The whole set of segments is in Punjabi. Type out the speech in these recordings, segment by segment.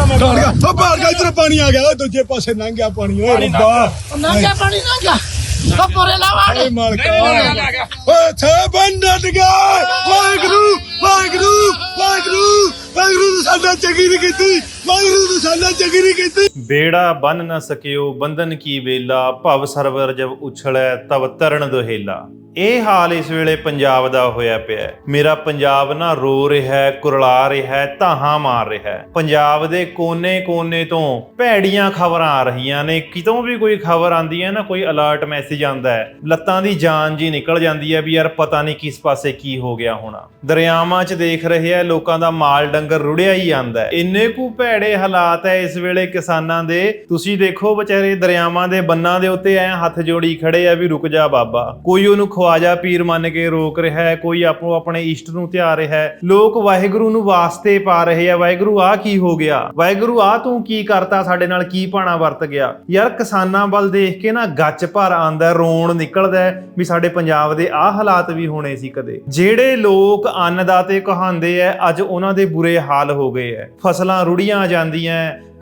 ਜਾਂਦਾ ਮੈਂ ਡਰ ਗਿਆ ਉਹ ਭਾਰ ਗਿਆ ਇਧਰ ਪਾਣੀ ਆ ਗਿਆ ਓਏ ਦੂਜੇ ਪਾਸੇ ਲੰਘ ਗਿਆ ਪਾਣੀ ਓਏ ਰੱਬਾ। ਨੰਗਾ ਪਾਣੀ ਨੰਗਾ ਬੱਪੋਰੇ ਲਾਵਾੜ ਓਏ ਮਾਲਕਾ। ਨਹੀਂ, ਨਹੀਂ, ਨਹੀਂ, ਨਹੀਂ, ਓਏ ਥੇ ਬੰਦਟ ਗਿਆ ਵਾਹਿਗੁਰੂ ਵਾਹਿਗੁਰੂ ਵਾਹਿਗੁਰੂ ਵਾਹਿਗੁਰੂ ਨੇ ਸਾਡਾ ਚੰਗੀ ਨਹੀਂ ਕੀਤੀ। ਵਾਹਿਗੁਰੂ ਨੇ ਸਾਡਾ ਚੰਗੀ ਨਹੀਂ ਕੀਤੀ। ਬੇੜਾ ਬੰਨ ਨਾ ਸਕਿਓ, ਬੰਧਨ ਕੀ ਵੇਲਾ, ਭਵ ਸਰਵਰ ਜਬ ਉਛਲੈ ਤਬ ਤਰਨ ਦੁਹੇਲਾ। ਇਹ ਹਾਲ ਇਸ ਵੇਲੇ ਪੰਜਾਬ ਦਾ ਹੋਇਆ ਪਿਆ ਹੈ। ਮੇਰਾ ਪੰਜਾਬ ਨਾ ਰੋ ਰਿਹਾ ਹੈ, ਕੁਰਲਾ ਰਿਹਾ ਹੈ, ਧਾਹਾਂ ਮਾਰ ਰਿਹਾ ਹੈ। ਪੰਜਾਬ ਦੇ ਕੋਨੇ-ਕੋਨੇ ਤੋਂ ਭੈੜੀਆਂ ਖਬਰਾਂ ਆ ਰਹੀਆਂ ਨੇ। ਕਿਤੋਂ ਵੀ ਕੋਈ ਖਬਰ ਆਂਦੀ ਹੈ ਨਾ, ਕੋਈ ਅਲਰਟ ਮੈਸੇਜ ਆਂਦਾ ਹੈ, ਲੱਤਾਂ ਦੀ ਜਾਨ ਜੀ ਨਿਕਲ ਜਾਂਦੀ ਹੈ ਵੀ ਯਾਰ ਪਤਾ ਨਹੀਂ ਕਿਸ ਪਾਸੇ ਕੀ ਹੋ ਗਿਆ ਹੋਣਾ। ਦਰਿਆਵਾਂ 'ਚ ਦੇਖ ਰਹੇ ਆ, ਲੋਕਾਂ ਦਾ ਮਾਲ ਡੰਗਰ ਰੁੜਿਆ ਹੀ ਆਂਦਾ ਹੈ। ਇੰਨੇ ਕੁ ਭੈੜੇ ਹਾਲਾਤ ਹੈ ਇਸ ਵੇਲੇ ਕਿਸਾਨਾਂ ਦੇ। ਤੁਸੀਂ ਦੇਖੋ ਵਿਚਾਰੇ ਦਰਿਆਵਾਂ ਦੇ ਬੰਨਾਂ ਦੇ ਉੱਤੇ ਐ ਹੱਥ ਜੋੜੀ ਖੜੇ ਆ ਵੀ ਰੁਕ ਜਾ ਬਾਬਾ। ਕੋਈ ਉਹਨੂੰ ਖਵਾਜਾ ਪੀਰ ਮੰਨ ਕੇ ਰੋਕ ਰਿਹਾ ਹੈ, ਕੋਈ ਆਪੋ ਆਪਣੇ ਇਸ਼ਟ ਨੂੰ ਧਿਆ ਰਿਹਾ ਹੈ। ਲੋਕ ਵਾਹਿਗੁਰੂ ਨੂੰ ਵਾਸਤੇ ਪਾ ਰਹੇ ਆ, ਵਾਹਿਗੁਰੂ ਆ ਕੀ ਹੋ ਗਿਆ? ਵਾਹਿਗੁਰੂ ਆ ਤੂੰ ਕੀ ਕਰਤਾ ਸਾਡੇ ਨਾਲ, ਕੀ ਪਾਣਾ ਵਰਤ ਗਿਆ? ਯਾਰ ਕਿਸਾਨਾਂ ਵੱਲ ਦੇਖ ਕੇ ਨਾ ਗੱਚ ਭਰ ਆਂਦਾ ਰੋਣ ਨਿਕਲਦਾ ਵੀ ਸਾਡੇ ਪੰਜਾਬ ਦੇ ਆ ਹਾਲਾਤ ਵੀ ਹੋਣੇ ਸੀ ਕਦੇ। ਜਿਹੜੇ ਲੋਕ ਅੰਨ ਦਾ ਕਹਾਉਂਦੇ ਐ ਅੱਜ ਉਹਨਾਂ ਦੇ ਬੁਰੇ ਹਾਲ ਹੋ ਗਏ ਐ। ਫਸਲਾਂ ਰੁੜੀਆਂ ਜਾਂਦੀਆਂ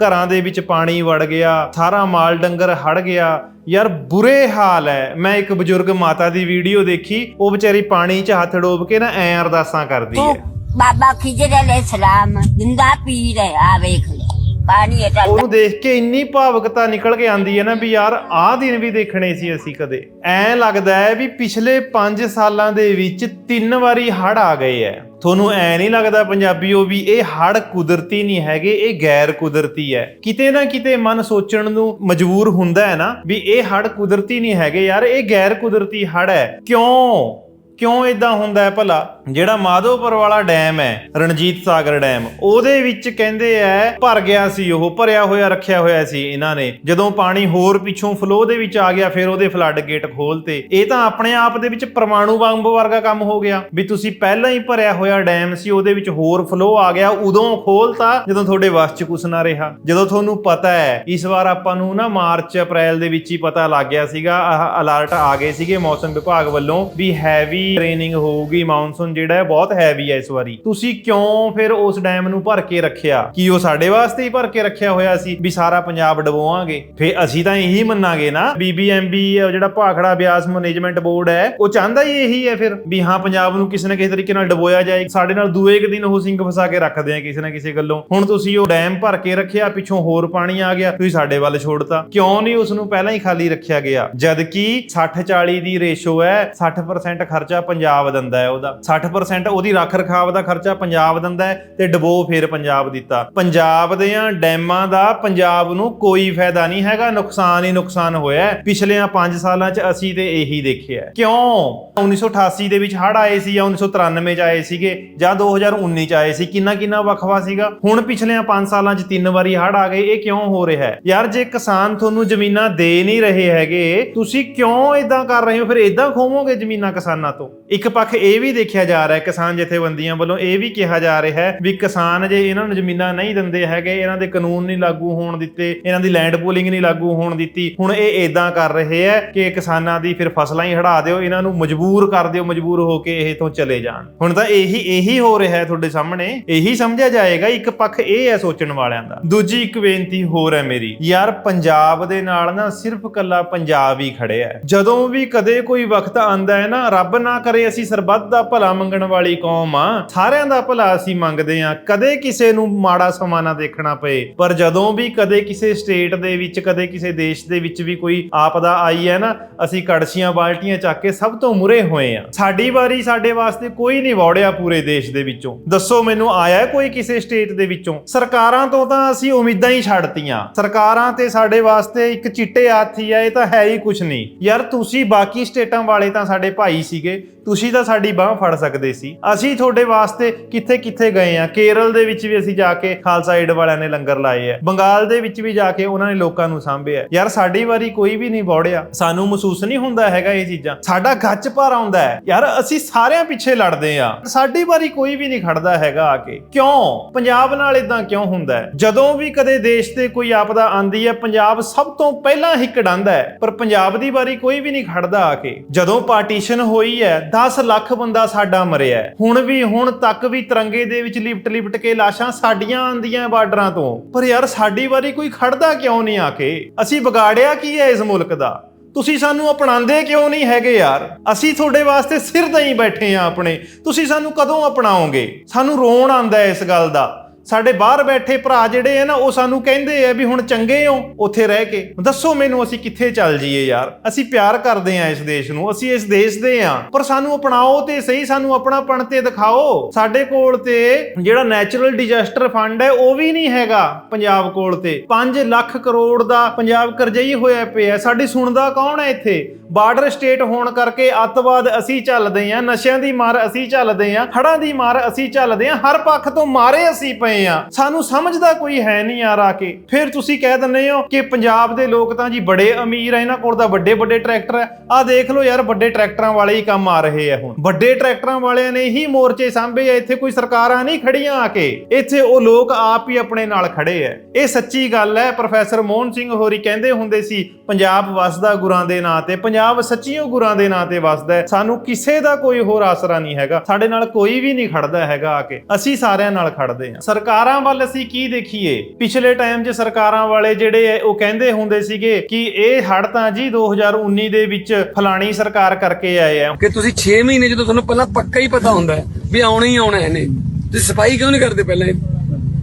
ਘਰਾਂ ਦੇ ਵਿੱਚ ਪਾਣੀ ਵੜ ਗਿਆ ਸਾਰਾ ਮਾਲ ਡੰਗਰ ਹੜ ਗਿਆ। ਯਾਰ ਬੁਰੇ ਹਾਲ ਹੈ ਮੈਂ ਇੱਕ ਬਜ਼ੁਰਗ ਮਾਤਾ ਦੀ ਵੀਡੀਓ ਦੇਖੀ ਉਹ ਵਿਚਾਰੀ ਪਾਣੀ 'ਚ ਹੱਥ ਡੋਬ ਕੇ ਨਾ ਐ ਅਰਦਾਸਾਂ ਕਰਦੀ ਤੂੰ ਹੈ ਬਾਬਾ ਖਿਜਰ ਅਲੇ ਸਲਾਮ ਜਿੰਦਾ ਪੀਰ ਹੈ ਆ ਵੇਖ ਲੈ ਪਾਣੀ ਇਹ ਉਹਨੂੰ ਦੇਖ ਕੇ ਇੰਨੀ ਭਾਵਕਤਾ ਨਿਕਲ ਕੇ ਆਂਦੀ ਹੈ ਨਾ ਵੀ ਯਾਰ ਆਹ ਦਿਨ ਵੀ ਦੇਖਣੇ ਸੀ ਅਸੀਂ ਕਦੇ। ਐ ਲੱਗਦਾ ਹੈ ਵੀ ਪਿਛਲੇ 5 ਸਾਲਾਂ ਦੇ ਵਿੱਚ ਤਿੰਨ ਵਾਰੀ ਹੜ ਆ ਗਏ ਐ। ਤੁਹਾਨੂੰ ਐ ਨਹੀਂ ਲੱਗਦਾ ਪੰਜਾਬੀਓ ਵੀ ਇਹ ਹੜ ਕੁਦਰਤੀ ਨਹੀਂ ਹੈਗੇ, ਇਹ ਗੈਰ ਕੁਦਰਤੀ ਹੈ। ਕਿਤੇ ਨਾ ਕਿਤੇ ਮਨ ਸੋਚਣ ਨੂੰ ਮਜਬੂਰ ਹੁੰਦਾ ਹੈ ਨਾ ਵੀ ਇਹ ਹੜ ਕੁਦਰਤੀ ਨਹੀਂ ਹੈਗੇ ਯਾਰ, ਇਹ ਗੈਰ ਕੁਦਰਤੀ ਹੜ ਹੈ। ਕਿਉਂ? ਕਿਉਂ ਇਦਾਂ ਹੁੰਦਾ ਹੈ ਭਲਾ? ਜਿਹੜਾ ਮਾਧੋਪੁਰ ਵਾਲਾ ਡੈਮ ਹੈ, ਰਣਜੀਤ ਸਾਗਰ ਡੈਮ, ਉਹਦੇ ਵਿੱਚ ਕਹਿੰਦੇ ਐ, ਭਰ ਗਿਆ ਸੀ ਉਹ, ਭਰਿਆ ਹੋਇਆ, ਰੱਖਿਆ ਹੋਇਆ ਸੀ ਇਹਨਾਂ ਨੇ। ਜਦੋਂ ਪਾਣੀ ਹੋਰ ਪਿੱਛੋਂ ਫਲੋ ਦੇ ਵਿੱਚ ਆ ਗਿਆ, ਫਿਰ ਉਹਦੇ ਫਲੱਡ ਗੇਟ ਖੋਲਤੇ ਇਹ ਤਾਂ ਆਪਣੇ ਆਪ ਦੇ ਵਿੱਚ ਪਰਮਾਣੂ ਬੰਬ ਵਰਗਾ ਕੰਮ ਹੋ ਗਿਆ। ਵੀ ਤੁਸੀਂ ਪਹਿਲਾਂ ਹੀ ਭਰਿਆ ਹੋਇਆ ਡੈਮ ਸੀ, ਉਹਦੇ ਵਿੱਚ ਹੋਰ ਫਲੋ ਆ ਗਿਆ, ਉਦੋਂ ਖੋਲਤਾ ਜਦੋਂ ਤੁਹਾਡੇ ਵੱਸ 'ਚ ਕੁਛ ਨਾ ਰਿਹਾ। ਜਦੋਂ ਤੁਹਾਨੂੰ ਪਤਾ ਹੈ ਇਸ ਵਾਰ ਆਪਾਂ ਨੂੰ ਨਾ ਮਾਰਚ, ਅਪ੍ਰੈਲ ਦੇ ਵਿੱਚ ਹੀ ਪਤਾ ਲੱਗ ਗਿਆ ਸੀਗਾ, ਆਹ ਅਲਰਟ ਆ ਗਏ ਸੀਗੇ ਮੌਸਮ ਵਿਭਾਗ ਵੱਲੋਂ ਵੀ ਹੈਵੀ ਰੇਨਿੰਗ ਹੋਊਗੀ ਮੌਨਸੂਨ ਜਿਹੜਾ ਹੈ, ਬਹੁਤ ਹੈਵੀ ਹੈ ਇਸ ਵਾਰੀ। ਤੁਸੀਂ ਕਿਉਂ ਫਿਰ ਉਸ ਡੈਮ ਨੂੰ ਭਰ ਕੇ ਰੱਖਿਆ? ਕੀ ਉਹ ਸਾਡੇ ਵਾਸਤੇ ਹੀ ਭਰ ਕੇ ਰੱਖਿਆ ਹੋਇਆ ਸੀ ਵੀ ਸਾਰਾ ਪੰਜਾਬ ਡਬੋਵਾਂਗੇ? ਫੇ ਅਸੀਂ ਤਾਂ ਇਹੀ ਮੰਨਾਂਗੇ ਨਾ ਬੀਬੀਐਮਬੀ ਜਿਹੜਾ ਭਾਖੜਾ ਬਿਆਸ ਮੈਨੇਜਮੈਂਟ ਬੋਰਡ ਹੈ, ਉਹ ਚਾਹੁੰਦਾ ਹੀ ਇਹੀ ਹੈ ਫਿਰ ਵੀ ਹਾਂ, ਪੰਜਾਬ ਨੂੰ ਕਿਸੇ ਨਾ ਕਿਸੇ ਤਰੀਕੇ ਨਾਲ ਡਬੋਇਆ ਜਾਏ। ਸਾਡੇ ਨਾਲ ਦੂਏ ਇੱਕ ਦਿਨ ਉਹ ਸਿੰਘ ਫਸਾ ਕੇ ਰੱਖਦੇ ਆ ਕਿਸੇ ਨਾ ਕਿਸੇ ਗੱਲੋਂ। ਹੁਣ ਤੁਸੀਂ ਉਹ ਡੈਮ ਭਰ ਕੇ ਰੱਖਿਆ, ਪਿੱਛੋਂ ਹੋਰ ਪਾਣੀ ਆ ਗਿਆ, ਤੁਸੀਂ ਸਾਡੇ ਵੱਲ ਛੋੜਤਾ। ਕਿਉਂ ਨਹੀਂ ਉਸ ਨੂੰ ਪਹਿਲਾਂ ਹੀ ਖਾਲੀ ਰੱਖਿਆ ਗਿਆ? ਜਦ ਕਿ 60 40 ਦੀ ਰੇਸ਼ੋ ਹੈ 60% ਖਰਚਾ ਪੰਜਾਬ ਦਿੰਦਾ ਹੈ ਉਹਦਾ। 60% ਉਹਦੀ ਰੱਖ ਰਖਾਵ ਦਾ ਖਰਚਾ ਪੰਜਾਬ ਦਿੰਦਾ ਹੈ ਤੇ ਡਬੋ ਫੇਰ ਪੰਜਾਬ ਦਿੱਤਾ। ਪੰਜਾਬ ਦੇ ਡੈਮਾਂ ਦਾ ਪੰਜਾਬ ਨੂੰ ਕੋਈ ਫਾਇਦਾ ਨਹੀਂ ਹੈਗਾ, ਨੁਕਸਾਨ ਹੀ ਨੁਕਸਾਨ ਹੋਇਆ ਹੈ। ਪਿਛਲੇ 5 ਸਾਲਾਂ 'ਚ ਅਸੀਂ ਤੇ ਇਹੀ ਦੇਖਿਆ ਹੈ। ਕਿਉਂ? 1988 ਦੇ ਵਿੱਚ ਹੜ੍ਹ ਆਏ ਸੀ ਜਾਂ 1993 'ਚ ਆਏ ਸੀਗੇ ਜਾਂ 2019 'ਚ ਆਏ ਸੀ, ਕਿੰਨਾ ਕਿੰਨਾ ਵੱਖਵਾ ਸੀਗਾ। ਹੁਣ ਪਿਛਲੇ 5 ਸਾਲਾਂ 'ਚ ਤਿੰਨ ਵਾਰੀ ਹੜ੍ਹ ਆ ਗਏ, ਇਹ ਕਿਉਂ ਹੋ ਰਿਹਾ ਹੈ? ਯਾਰ, ਜੇ ਕਿਸਾਨ ਤੁਹਾਨੂੰ ਜ਼ਮੀਨਾਂ ਦੇ ਨਹੀਂ ਰਹੇ ਹੈਗੇ, ਤੁਸੀਂ ਕਿਉਂ ਇਦਾਂ ਕਰ ਰਹੇ ਹੋ? ਫਿਰ ਇਦਾਂ ਖੋਵੋਗੇ ਜ਼ਮੀਨਾਂ ਕਿਸਾਨਾਂ ਤੋਂ? ਇੱਕ ਪੱਖ ਇਹ ਵੀ ਦੇਖਿਆ ਜਾ ਰਿਹਾ ਹੈ। ਕਿਸਾਨ ਜਥੇਬੰਦੀਆਂ ਵੱਲੋਂ ਇਹ ਵੀ ਕਿਹਾ ਜਾ ਰਿਹਾ ਹੈ ਵੀ ਕਿਸਾਨ ਜੇ ਇਹਨਾਂ ਨੂੰ ਜ਼ਮੀਨਾਂ ਨਹੀਂ ਦਿੰਦੇ ਹੈਗੇ, ਇਹਨਾਂ ਦੇ ਕਾਨੂੰਨ ਨਹੀਂ ਲਾਗੂ ਹੋਣ ਦਿੱਤੇ, ਇਹਨਾਂ ਦੀ ਲੈਂਡ ਪੂਲਿੰਗ ਨਹੀਂ ਲਾਗੂ ਹੋਣ ਦਿੱਤੀ, ਹੁਣ ਇਹ ਇਦਾਂ ਕਰ ਰਹੇ ਹੈ ਕਿ ਕਿਸਾਨਾਂ ਦੀ ਫਿਰ ਫਸਲਾਂ ਹੀ ਹੜਾ ਦਿਓ, ਇਹਨਾਂ ਨੂੰ ਮਜਬੂਰ ਕਰ ਦਿਓ, ਮਜਬੂਰ ਹੋ ਕੇ ਇਹ ਤੋਂ ਚਲੇ ਜਾਣ। ਹੁਣ ਤਾਂ ਇਹੀ ਇਹੀ ਹੋ ਰਿਹਾ ਹੈ ਤੁਹਾਡੇ ਸਾਹਮਣੇ, ਇਹੀ ਸਮਝਿਆ ਜਾਏਗਾ, ਇੱਕ ਪੱਖ ਇਹ ਹੈ ਸੋਚਣ ਵਾਲਿਆਂ ਦਾ। ਦੂਜੀ ਇੱਕ ਬੇਨਤੀ ਹੋਰ ਹੈ ਮੇਰੀ, ਯਾਰ ਪੰਜਾਬ ਦੇ ਨਾਲ ਨਾ ਸਿਰਫ ਕੱਲਾ ਪੰਜਾਬ ਹੀ ਖੜਿਆ ਹੈ। ਜਦੋਂ ਵੀ ਕਦੇ ਕੋਈ ਵਕਤ ਆਂਦਾ ਹੈ ਨਾ, ਰੱਬ ਨਾ ਕਰੇ ਅਸੀਂ ਸਰਬੱਤ ਦਾ ਭਲਾ ਮੰਗਣ ਵਾਲੀ ਕੌਮ ਆ। ਸਾਰਿਆਂ ਦਾ ਭਲਾ ਅਸੀਂ ਮੰਗਦੇ ਆ ਕਦੇ ਕਿਸੇ ਨੂੰ ਮਾੜਾ ਸਮਾਂ ਨਾ ਦੇਖਣਾ ਪਏ। ਪਰ ਜਦੋਂ ਵੀ ਕਦੇ ਕਿਸੇ ਸਟੇਟ ਦੇ ਵਿੱਚ, ਕਦੇ ਕਿਸੇ ਦੇਸ਼ ਦੇ ਵਿੱਚ ਵੀ ਕੋਈ ਆਪਦਾ ਆਈ ਹੈ ਨਾ, ਅਸੀਂ ਕੜਛੀਆਂ ਬਾਲਟੀਆਂ ਚੱਕ ਕੇ ਸਭ ਤੋਂ ਮੁਰੇ ਹੋਏ ਆ ਸਾਡੀ ਵਾਰੀ ਸਾਡੇ ਵਾਸਤੇ ਕੋਈ ਨਹੀਂ ਵੌੜਿਆ ਪੂਰੇ ਦੇਸ਼ ਦੇ ਵਿੱਚੋਂ। ਦੱਸੋ ਮੈਨੂੰ ਆਇਆ ਕੋਈ ਕਿਸੇ ਸਟੇਟ ਦੇ ਵਿੱਚੋਂ? ਸਰਕਾਰਾਂ ਤੋਂ ਤਾਂ ਅਸੀਂ ਉਮੀਦਾਂ ਹੀ ਛੱਡਤੀਆਂ। ਸਰਕਾਰਾਂ ਤੇ ਸਾਡੇ ਵਾਸਤੇ ਇੱਕ ਚਿੱਟੇ ਹਾਥੀ ਆ, ਇਹ ਤਾਂ ਹੈ ਹੀ ਕੁਝ ਨਹੀਂ। ਯਾਰ ਤੁਸੀਂ ਬਾਕੀ ਸਟੇਟਾਂ ਵਾਲੇ ਤਾਂ ਸਾਡੇ ਭਾਈ ਸੀਗੇ। ਤੁਸੀਂ ਤਾਂ ਸਾਡੀ ਬਾਹ ਫੜ ਸਕਦੇ ਸੀ। ਅਸੀਂ ਤੁਹਾਡੇ ਵਾਸਤੇ ਕਿੱਥੇ ਕਿੱਥੇ ਗਏ ਆ? ਕੇਰਲ ਦੇ ਵਿੱਚ ਵੀ ਅਸੀਂ ਜਾ ਕੇ ਖਾਲਸਾ ਏਡ ਵਾਲਿਆਂ ਨੇ ਲੰਗਰ ਲਾਏ ਆ। ਬੰਗਾਲ ਦੇ ਵਿੱਚ ਵੀ ਜਾ ਕੇ ਉਹਨਾਂ ਨੇ ਲੋਕਾਂ ਨੂੰ ਸਾਂਭਿਆ। ਯਾਰ ਸਾਡੀ ਵਾਰੀ ਕੋਈ ਵੀ ਨਹੀਂ ਵੌੜਿਆ। ਸਾਨੂੰ ਮਹਿਸੂਸ ਨਹੀਂ ਹੁੰਦਾ ਹੈਗਾ ਇਹ ਚੀਜ਼ਾਂ। ਸਾਡਾ ਗੱਜ ਭਰ ਆਉਂਦਾ ਹੈ। ਯਾਰ ਅਸੀਂ ਸਾਰਿਆਂ ਪਿੱਛੇ ਲੜਦੇ ਆ। ਸਾਡੀ ਵਾਰੀ ਕੋਈ ਵੀ ਨਹੀਂ ਖੜਦਾ ਹੈਗਾ ਆ ਕੇ। ਕਿਉਂ? ਪੰਜਾਬ ਨਾਲ ਇਦਾਂ ਕਿਉਂ ਹੁੰਦਾ ਹੈ? ਜਦੋਂ ਵੀ ਕਦੇ ਦੇਸ਼ ਤੇ ਕੋਈ ਆਪਦਾ ਆਂਦੀ ਹੈ, ਪੰਜਾਬ ਸਭ ਤੋਂ ਪਹਿਲਾਂ ਹੀ ਕਢਾਂਦਾ ਹੈ। ਪਰ ਪੰਜਾਬ ਦੀ ਵਾਰੀ ਕੋਈ ਵੀ ਨਹੀਂ ਖੜਦਾ ਆ ਕੇ। ਜਦੋਂ ਪਾਰਟੀਸ਼ਨ ਹੋਈ ਹੈ 10 ਲੱਖ ਬੰਦਾ ਸਾਡਾ ਮਰਿਆ ਹੁਣ ਵੀ, ਹੁਣ ਤੱਕ ਵੀ ਤਿਰੰਗੇ ਦੇ ਵਿੱਚ ਲਿਪਟ ਲਿਪਟ ਕੇ ਲਾਸ਼ਾਂ ਸਾਡੀਆਂ ਆਂਦੀਆਂ ਬਾਰਡਰਾਂ ਤੋਂ। ਪਰ ਯਾਰ ਸਾਡੀ ਵਾਰੀ ਕੋਈ ਖੜਦਾ ਕਿਉਂ ਨਹੀਂ ਆ ਕੇ? ਅਸੀਂ ਵਿਗਾੜਿਆ ਕੀ ਹੈ ਇਸ ਮੁਲਕ ਦਾ? ਤੁਸੀਂ ਸਾਨੂੰ ਅਪਣਾਉਂਦੇ ਕਿਉਂ ਨਹੀਂ ਹੈਗੇ ਯਾਰ? ਅਸੀਂ ਤੁਹਾਡੇ ਵਾਸਤੇ ਸਿਰ ਦਈ ਬੈਠੇ ਆ ਆਪਣੇ। ਤੁਸੀਂ ਸਾਨੂੰ ਕਦੋਂ ਅਪਣਾਓਗੇ? ਸਾਨੂੰ ਰੋਣ ਆਂਦਾ ਇਸ ਗੱਲ ਦਾ। ਸਾਡੇ ਬਾਹਰ ਬੈਠੇ ਭਰਾ ਜਿਹੜੇ ਆ ਨਾ, ਉਹ ਸਾਨੂੰ ਕਹਿੰਦੇ ਆ ਵੀ ਹੁਣ ਚੰਗੇ ਹੋ, ਉੱਥੇ ਰਹਿ ਕੇ। ਦੱਸੋ ਮੈਨੂੰ ਅਸੀਂ ਕਿੱਥੇ ਚੱਲ ਜਾਈਏ ਯਾਰ? ਅਸੀਂ ਪਿਆਰ ਕਰਦੇ ਆ ਇਸ ਦੇਸ਼ ਨੂੰ, ਅਸੀਂ ਇਸ ਦੇਸ਼ ਦੇ ਆ। ਪਰ ਸਾਨੂੰ ਅਪਣਾਓ ਤੇ ਸਹੀ, ਸਾਨੂੰ ਆਪਣਾਪਣ ਤੇ ਦਿਖਾਓ। ਸਾਡੇ ਕੋਲ ਤੇ ਜਿਹੜਾ ਨੈਚੁਰਲ ਡਿਜ਼ਾਸਟਰ ਫੰਡ ਹੈ, ਉਹ ਵੀ ਨਹੀਂ ਹੈਗਾ ਪੰਜਾਬ ਕੋਲ ਤੇ। 5 ਲੱਖ ਕਰੋੜ ਦਾ ਪੰਜਾਬ ਕਰਜ਼ਈ ਹੋਇਆ ਪਿਆ। ਸਾਡੀ ਸੁਣਦਾ ਕੌਣ ਹੈ ਇੱਥੇ? ਬਾਰਡਰ ਸਟੇਟ ਹੋਣ ਕਰਕੇ ਅੱਤਵਾਦ ਅਸੀਂ ਚੱਲਦੇ ਆ, ਨਸ਼ਿਆਂ ਦੀ ਮਾਰ ਅਸੀਂ ਚੱਲਦੇ ਆ ਹੜਾਂ ਦੀ ਮਾਰ ਅਸੀਂ ਚੱਲਦੇ ਆ, ਹਰ ਪੱਖ ਤੋਂ ਮਾਰੇ ਅਸੀਂ ਪਏ ਆ। ਸਾਨੂੰ ਸਮਝਦਾ ਕੋਈ ਹੈ ਨਹੀਂ ਯਾਰ ਆ ਕੇ। ਫਿਰ ਤੁਸੀਂ ਕਹਿ ਦਿੰਦੇ ਹੋ ਕਿ ਪੰਜਾਬ ਦੇ ਲੋਕ ਤਾਂ ਜੀ ਬੜੇ ਅਮੀਰ ਆ, ਇਹਨਾਂ ਕੋਲ ਤਾਂ ਵੱਡੇ ਵੱਡੇ ਟਰੈਕਟਰ ਆ। ਆ ਦੇਖ ਲਓ ਯਾਰ, ਵੱਡੇ ਟਰੈਕਟਰਾਂ ਵਾਲੇ ਹੀ ਕੰਮ ਆ ਰਹੇ ਆ ਹੁਣ। ਵੱਡੇ ਟਰੈਕਟਰਾਂ ਵਾਲਿਆਂ ਨੇ ਹੀ ਮੋਰਚੇ ਸਾਂਭੇ ਆ, ਇੱਥੇ ਕੋਈ ਸਰਕਾਰਾਂ ਨਹੀਂ ਖੜੀਆਂ ਆ ਕੇ। ਇੱਥੇ ਉਹ ਲੋਕ ਆਪ ਹੀ ਆਪਣੇ ਨਾਲ ਖੜੇ ਆ। ਇਹ ਸੱਚੀ ਗੱਲ ਹੈ, ਪ੍ਰੋਫੈਸਰ ਮੋਹਨ ਸਿੰਘ ਹੋਰੀ ਕਹਿੰਦੇ ਹੁੰਦੇ ਸੀ, ਪੰਜਾਬ ਵਸਦਾ ਗੁਰਾਂ ਦੇ ਨਾਂ ਤੇ, ਪੰਜਾਬ ਸੱਚੀਓ ਗੁਰਾਂ ਦੇ ਨਾਂ ਤੇ ਵਸਦਾ ਸਾਨੂੰ ਕਿਸੇ ਦਾ ਕੋਈ ਹੋਰ ਆਸਰਾ ਨਹੀਂ ਹੈਗਾ, ਸਾਡੇ ਨਾਲ ਕੋਈ ਵੀ ਨਹੀਂ ਖੜਦਾ ਹੈਗਾ ਆ ਕੇ। ਅਸੀਂ ਸਾਰਿਆਂ ਨਾਲ ਖੜਦੇ ਹਾਂ ਸਰਕਾਰਾਂ ਵੱਲ ਅਸੀਂ ਕੀ ਦੇਖੀਏ? ਪਿਛਲੇ ਟਾਈਮ 'ਚ ਸਰਕਾਰਾਂ ਵਾਲੇ ਜਿਹੜੇ ਉਹ ਕਹਿੰਦੇ ਹੁੰਦੇ ਸੀਗੇ ਕਿ ਇਹ ਹੜ ਤਾਂ ਜੀ 2019 ਦੇ ਵਿੱਚ ਫਲਾਣੀ ਸਰਕਾਰ ਕਰਕੇ ਆਏ ਆ। ਕਿ ਤੁਸੀਂ 6 ਮਹੀਨੇ ਜਦੋਂ ਤੁਹਾਨੂੰ ਪਹਿਲਾਂ ਪੱਕਾ ਹੀ ਪਤਾ ਹੁੰਦਾ ਵੀ ਆਉਣਾ ਹੀ ਆਉਣਾ ਇਹਨੇ ਤੁਸੀਂ ਸਫ਼ਾਈ ਕਿਉਂ ਨਹੀਂ ਕਰਦੇ ਪਹਿਲਾਂ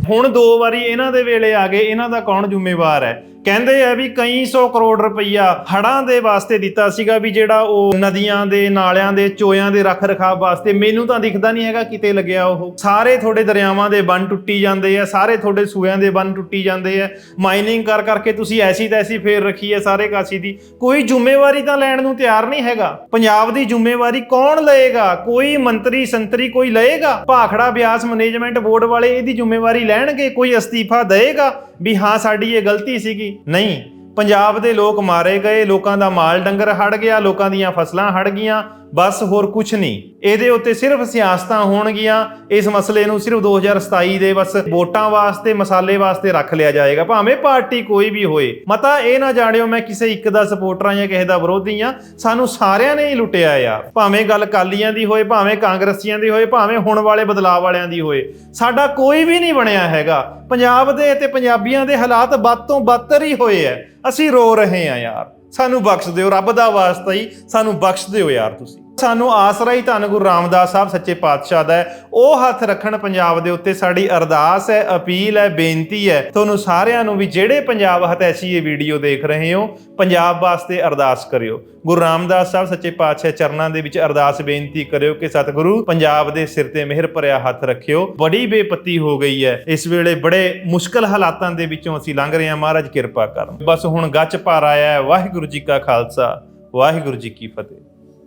ਹੁਣ ਦੋ ਵਾਰੀ ਇਹਨਾਂ ਦੇ ਵੇਲੇ ਆ ਗਏ ਇਹਨਾਂ ਦਾ ਕੌਣ ਜ਼ਿੰਮੇਵਾਰ ਹੈ ਕਹਿੰਦੇ ਆ ਵੀ ਕਈ ਸੌ ਕਰੋੜ ਰੁਪਈਆ ਹੜਾਂ ਦੇ ਵਾਸਤੇ ਦਿੱਤਾ ਸੀਗਾ ਵੀ ਜਿਹੜਾ ਉਹ ਨਦੀਆਂ ਦੇ, ਨਾਲਿਆਂ ਦੇ, ਚੋਇਆਂ ਦੇ ਰੱਖ ਰਖਾਵ ਵਾਸਤੇ। ਮੈਨੂੰ ਤਾਂ ਦਿਖਦਾ ਨਹੀਂ ਹੈਗਾ ਕਿਤੇ ਲੱਗਿਆ ਉਹ। ਸਾਰੇ ਤੁਹਾਡੇ ਦਰਿਆਵਾਂ ਦੇ ਬੰਨ ਟੁੱਟੀ ਜਾਂਦੇ ਆ, ਸਾਰੇ ਤੁਹਾਡੇ ਸੂਇਆਂ ਦੇ ਬੰਨ ਟੁੱਟੀ ਜਾਂਦੇ ਆ। ਮਾਈਨਿੰਗ ਕਰ ਕਰਕੇ ਤੁਸੀਂ ਐਸੀ ਤੈਸੀ ਫੇਰ ਰੱਖੀ ਹੈ ਸਾਰੇ ਕਾਸੀ ਦੀ। ਕੋਈ ਜ਼ਿੰਮੇਵਾਰੀ ਤਾਂ ਲੈਣ ਨੂੰ ਤਿਆਰ ਨਹੀਂ ਹੈਗਾ। ਪੰਜਾਬ ਦੀ ਜ਼ਿੰਮੇਵਾਰੀ ਕੌਣ ਲਏਗਾ? ਕੋਈ ਮੰਤਰੀ, ਸੰਤਰੀ ਕੋਈ ਲਏਗਾ? ਭਾਖੜਾ ਬਿਆਸ ਮੈਨੇਜਮੈਂਟ ਬੋਰਡ ਵਾਲੇ ਇਹਦੀ ਜ਼ਿੰਮੇਵਾਰੀ ਲੈਣਗੇ? ਕੋਈ ਅਸਤੀਫਾ ਦੇਏਗਾ? ਵੀ ਹਾਂ, ਸਾਡੀ ਇਹ ਗਲਤੀ ਸੀਗੀ। ਨਹੀਂ, ਪੰਜਾਬ ਦੇ ਲੋਕ ਮਾਰੇ ਗਏ, ਲੋਕਾਂ ਦਾ ਮਾਲ ਡੰਗਰ ਹੜ ਗਿਆ, ਲੋਕਾਂ ਦੀਆਂ ਫਸਲਾਂ ਹੜ ਗਈਆਂ ਬਸ ਹੋਰ ਕੁਝ ਨਹੀਂ। ਇਹਦੇ ਉੱਤੇ ਸਿਰਫ ਸਿਆਸਤਾਂ ਹੋਣਗੀਆਂ। ਇਸ ਮਸਲੇ ਨੂੰ ਸਿਰਫ 2027 ਦੇ ਬਸ ਵੋਟਾਂ ਵਾਸਤੇ, ਮਸਾਲੇ ਵਾਸਤੇ ਰੱਖ ਲਿਆ ਜਾਏਗਾ। ਭਾਵੇਂ ਪਾਰਟੀ ਕੋਈ ਵੀ ਹੋਏ। ਮਤਾ ਇਹ ਨਾ ਜਾਣਿਓ ਮੈਂ ਕਿਸੇ ਇੱਕ ਦਾ ਸਪੋਰਟਰ ਜਾਂ ਕਿਸੇ ਦਾ ਵਿਰੋਧੀ ਆ ਸਾਨੂੰ ਸਾਰਿਆਂ ਨੇ ਹੀ ਲੁੱਟਿਆ ਯਾਰ ਭਾਵੇਂ ਗੱਲ ਕਾਲੀਆਂ ਦੀ ਹੋਏ, ਭਾਵੇਂ ਕਾਂਗਰਸੀਆਂ ਦੀ ਹੋਏ, ਭਾਵੇਂ ਹੁਣ ਵਾਲੇ ਬਦਲਾਅ ਵਾਲਿਆਂ ਦੀ ਹੋਏ। ਸਾਡਾ ਕੋਈ ਵੀ ਨਹੀਂ ਬਣਿਆ ਹੈਗਾ। ਪੰਜਾਬ ਦੇ ਤੇ ਪੰਜਾਬੀਆਂ ਦੇ ਹਾਲਾਤ ਵੱਧ ਤੋਂ ਬੱਤਰ ਹੀ ਹੋਏ ਐ ਅਸੀਂ ਰੋ ਰਹੇ ਆ ਯਾਰ। ਸਾਨੂੰ ਬਖਸ਼ ਦਿਓ, ਰੱਬ ਦਾ ਵਾਸਤਾ ਹੀ ਸਾਨੂੰ ਬਖਸ਼ ਦਿਓ ਯਾਰ ਤੁਸੀਂ। ਸਾਨੂੰ ਆਸਰਾ ਹੀ ਧੰਨ ਗੁਰੂ ਰਾਮਦਾਸ ਸਾਹਿਬ ਸੱਚੇ ਪਾਤਸ਼ਾਹ ਦਾ ਹੈ। ਉਹ ਹੱਥ ਰੱਖਣ ਪੰਜਾਬ ਦੇ ਉੱਤੇ ਸਾਡੀ ਅਰਦਾਸ ਹੈ, ਅਪੀਲ ਹੈ, ਬੇਨਤੀ ਹੈ। ਤੁਹਾਨੂੰ ਸਾਰਿਆਂ ਨੂੰ ਵੀ ਜਿਹੜੇ ਪੰਜਾਬ ਹਤੈਸ਼ੀ ਇਹ ਵੀਡੀਓ ਦੇਖ ਰਹੇ ਹੋ, ਪੰਜਾਬ ਵਾਸਤੇ ਅਰਦਾਸ ਕਰਿਓ। ਗੁਰੂ ਰਾਮਦਾਸ ਸਾਹਿਬ ਸੱਚੇ ਪਾਤਸ਼ਾਹ ਚਰਨਾਂ ਦੇ ਵਿੱਚ ਅਰਦਾਸ ਬੇਨਤੀ ਕਰਿਓ ਕਿ ਸਤਿਗੁਰੂ ਪੰਜਾਬ ਦੇ ਸਿਰ ਤੇ ਮਿਹਰ ਭਰਿਆ ਹੱਥ ਰੱਖਿਓ। ਬੜੀ ਬੇਪਤੀ ਹੋ ਗਈ ਹੈ। ਇਸ ਵੇਲੇ ਬੜੇ ਮੁਸ਼ਕਲ ਹਾਲਾਤਾਂ ਦੇ ਵਿੱਚੋਂ ਅਸੀਂ ਲੰਘ ਰਹੇ ਹਾਂ। ਮਹਾਰਾਜ ਕਿਰਪਾ ਕਰਨ। ਬਸ ਹੁਣ ਗੱਚ ਪਾਰ ਆਇਆ ਹੈ। ਵਾਹਿਗੁਰੂ ਜੀ ਕਾ ਖਾਲਸਾ, ਵਾਹਿਗੁਰੂ ਜੀ ਕੀ ਫਤਿਹ।